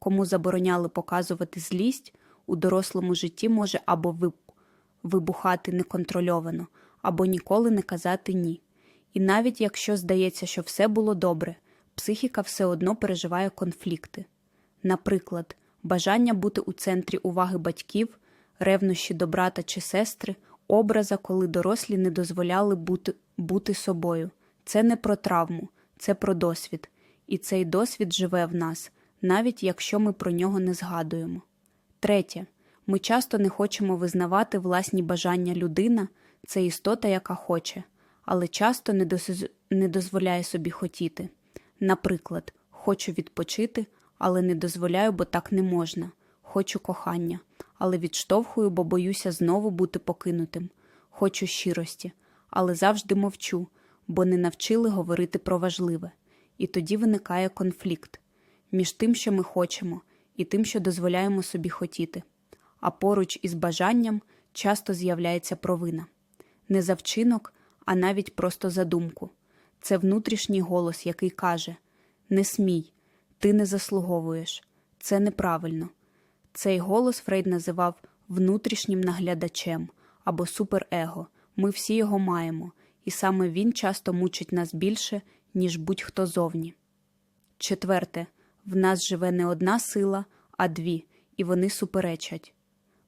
кому забороняли показувати злість, у дорослому житті може або вибухати неконтрольовано, або ніколи не казати ні. І навіть якщо здається, що все було добре, психіка все одно переживає конфлікти. Наприклад, бажання бути у центрі уваги батьків, ревнощі до брата чи сестри, образа, коли дорослі не дозволяли бути, бути собою. Це не про травму, це про досвід. І цей досвід живе в нас, навіть якщо ми про нього не згадуємо. Третє. Ми часто не хочемо визнавати власні бажання людина це істота, яка хоче, але часто не, дос- не дозволяє собі хотіти. Наприклад, хочу відпочити, але не дозволяю, бо так не можна. Хочу кохання, але відштовхую, бо боюся знову бути покинутим. Хочу щирості, але завжди мовчу, бо не навчили говорити про важливе. І тоді виникає конфлікт між тим, що ми хочемо, і тим, що дозволяємо собі хотіти. А поруч із бажанням часто з'являється провина. Не за вчинок, а навіть просто за думку. Це внутрішній голос, який каже: Не смій, ти не заслуговуєш, це неправильно. Цей голос Фрейд називав внутрішнім наглядачем або суперего. Ми всі його маємо, і саме він часто мучить нас більше, ніж будь-хто зовні. Четверте, в нас живе не одна сила, а дві, і вони суперечать.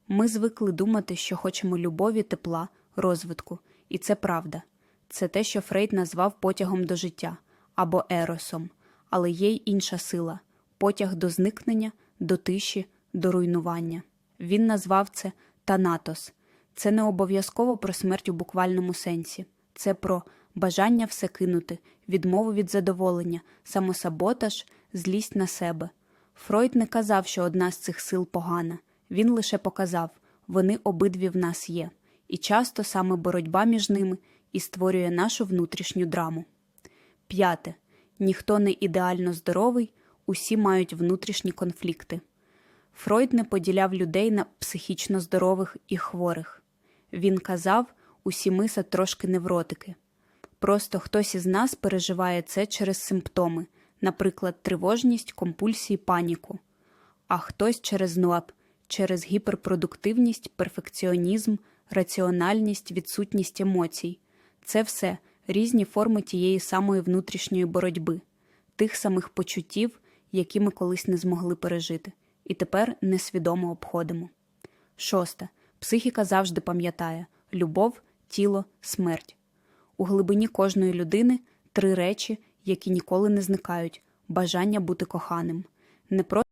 Ми звикли думати, що хочемо любові, тепла, розвитку, і це правда. Це те, що Фрейд назвав потягом до життя або еросом, але є й інша сила потяг до зникнення, до тиші, до руйнування. Він назвав це Танатос. Це не обов'язково про смерть у буквальному сенсі, це про бажання все кинути, відмову від задоволення, самосаботаж, злість на себе. Фройд не казав, що одна з цих сил погана. Він лише показав, вони обидві в нас є, і часто саме боротьба між ними і створює нашу внутрішню драму. П'яте. Ніхто не ідеально здоровий, усі мають внутрішні конфлікти. Фройд не поділяв людей на психічно здорових і хворих. Він казав, усі ми са трошки невротики. Просто хтось із нас переживає це через симптоми, наприклад, тривожність, компульсії, паніку, а хтось через НУАП, через гіперпродуктивність, перфекціонізм, раціональність, відсутність емоцій. Це все різні форми тієї самої внутрішньої боротьби, тих самих почуттів, які ми колись не змогли пережити, і тепер несвідомо обходимо. Шосте. Психіка завжди пам'ятає любов, тіло, смерть. У глибині кожної людини три речі, які ніколи не зникають: бажання бути коханим. Не просто